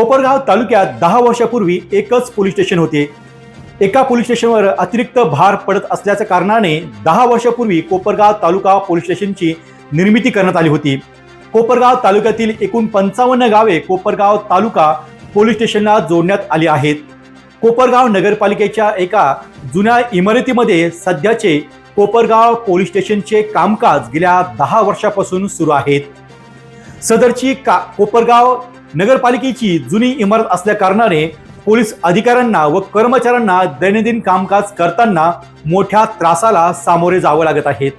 कोपरगाव तालुक्यात दहा वर्षापूर्वी एकच पोलीस स्टेशन होते. एका पोलीस स्टेशनवर अतिरिक्त भार पडत असल्याच्या कारणाने दहा वर्षापूर्वी कोपरगाव तालुका पोलीस स्टेशनची निर्मिती करण्यात आली होती. कोपरगाव तालुक्यातील एकूण पंचावन्न गावे कोपरगाव तालुका पोलीस स्टेशनला जोडण्यात आली आहेत. कोपरगाव नगरपालिकेच्या एका जुन्या इमारतीमध्ये सध्याचे कोपरगाव पोलीस स्टेशनचे कामकाज गेल्या दहा वर्षापासून सुरू आहेत. सदरची का कोपरगाव नगरपालिकेची जुनी इमारत असल्या कारणाने पोलीस अधिकाऱ्यांना व कर्मचाऱ्यांना दैनंदिन कामकाज करताना मोठ्या त्रासाला सामोरे जावं लागत आहेत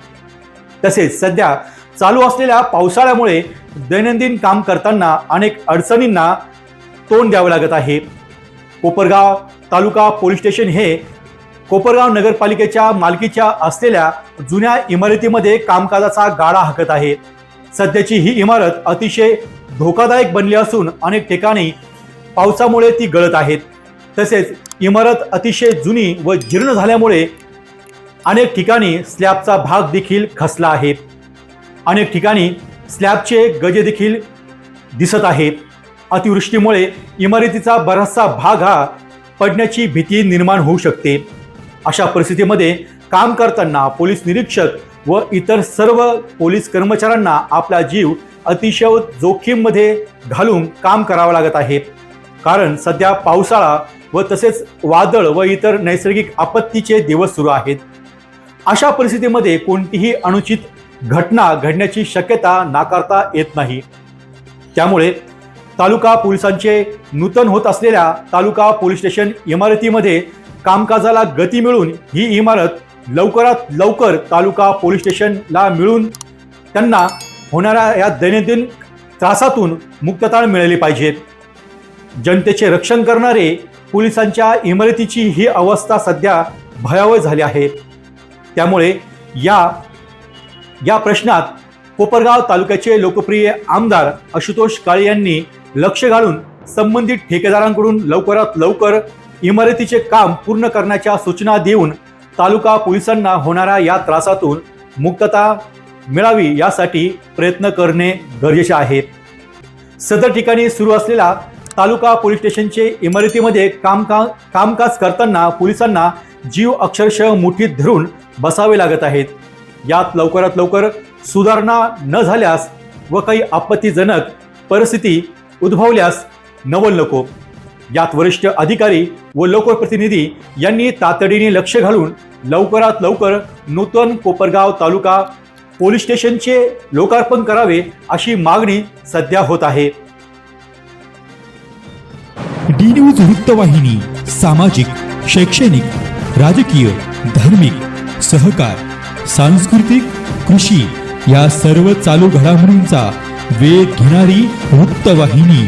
तसेच सध्या चालू असलेल्या पावसाळ्यामुळे दैनंदिन काम करताना अनेक अडचणींना तोंड द्यावं लागत आहे. कोपरगाव तालुका पोलीस स्टेशन हे कोपरगाव नगरपालिकेच्या मालकीच्या असलेल्या जुन्या इमारतीमध्ये कामकाजाचा गाडा हाकत आहे. सध्याची ही इमारत अतिशय धोकादायक बनली असून अनेक ठिकाणी पावसामुळे ती गळत आहेत. तसेच इमारत अतिशय जुनी व जीर्ण झाल्यामुळे अनेक ठिकाणी स्लॅबचा भाग देखील खसला आहे. अनेक ठिकाणी स्लॅबचे गजे देखील दिसत आहेत. अतिवृष्टीमुळे इमारतीचा बराचसा भाग हा पडण्याची भीती निर्माण होऊ शकते. अशा परिस्थितीमध्ये काम करताना पोलीस निरीक्षक व इतर सर्व पोलीस कर्मचाऱ्यांना आपला जीव अतिशय जोखीममध्ये घालून काम करावं लागत आहे. कारण सध्या पावसाळा व तसेच वादळ व इतर नैसर्गिक आपत्तीचे दिवस सुरू आहेत. अशा परिस्थितीमध्ये कोणतीही अनुचित घटना घडण्याची शक्यता नाकारता येत नाही. त्यामुळे तालुका पोलिसांचे नूतन होत असलेल्या तालुका पोलीस स्टेशन इमारतीमध्ये कामकाजाला गती मिळून ही इमारत लवकरात लवकर तालुका पोलीस स्टेशनला मिळून त्यांना होणाऱ्या या दैनंदिन त्रासातून मुक्तता मिळाली पाहिजे. जनतेचे रक्षण करणारे पोलिसांच्या इमारतीची ही अवस्था सध्या भयावह झाली आहे. त्यामुळे या या प्रश्नात कोपरगाव तालुक्याचे लोकप्रिय आमदार आशुतोष काळे यांनी लक्ष घालून संबंधित ठेकेदारांकडून लवकरात लवकर इमारतीचे काम पूर्ण करण्याच्या सूचना देऊन तालुका पोलिसांना होणाऱ्या या त्रासातून मुक्तता मिळावी यासाठी प्रयत्न करणे गरजेचे आहे. सदर ठिकाणी सुरू असलेल्या तालुका पोलीस स्टेशनचे इमारतीमध्ये कामका कामकाज करताना पोलिसांना जीव अक्षरशः मुठीत धरून बसावे लागत आहेत. यात लवकरात लवकर सुधारणा न झाल्यास व काही आपत्तीजनक परिस्थिती उद्भवल्यास नवल नको. यात वरिष्ठ अधिकारी व लोकप्रतिनिधी यांनी तातडीने लक्ष घालून लवकरात लवकर नूतन कोपरगाव तालुका पोलीस स्टेशनचे लोकार्पण करावे अशी मागणी सध्या होत आहे. डी न्यूज वृत्तवाहिनी सामाजिक शैक्षणिक राजकीय धार्मिक सहकार सांस्कृतिक कृषी या सर्व चालू घडामोडींचा वेध घेणारी वृत्तवाहिनी.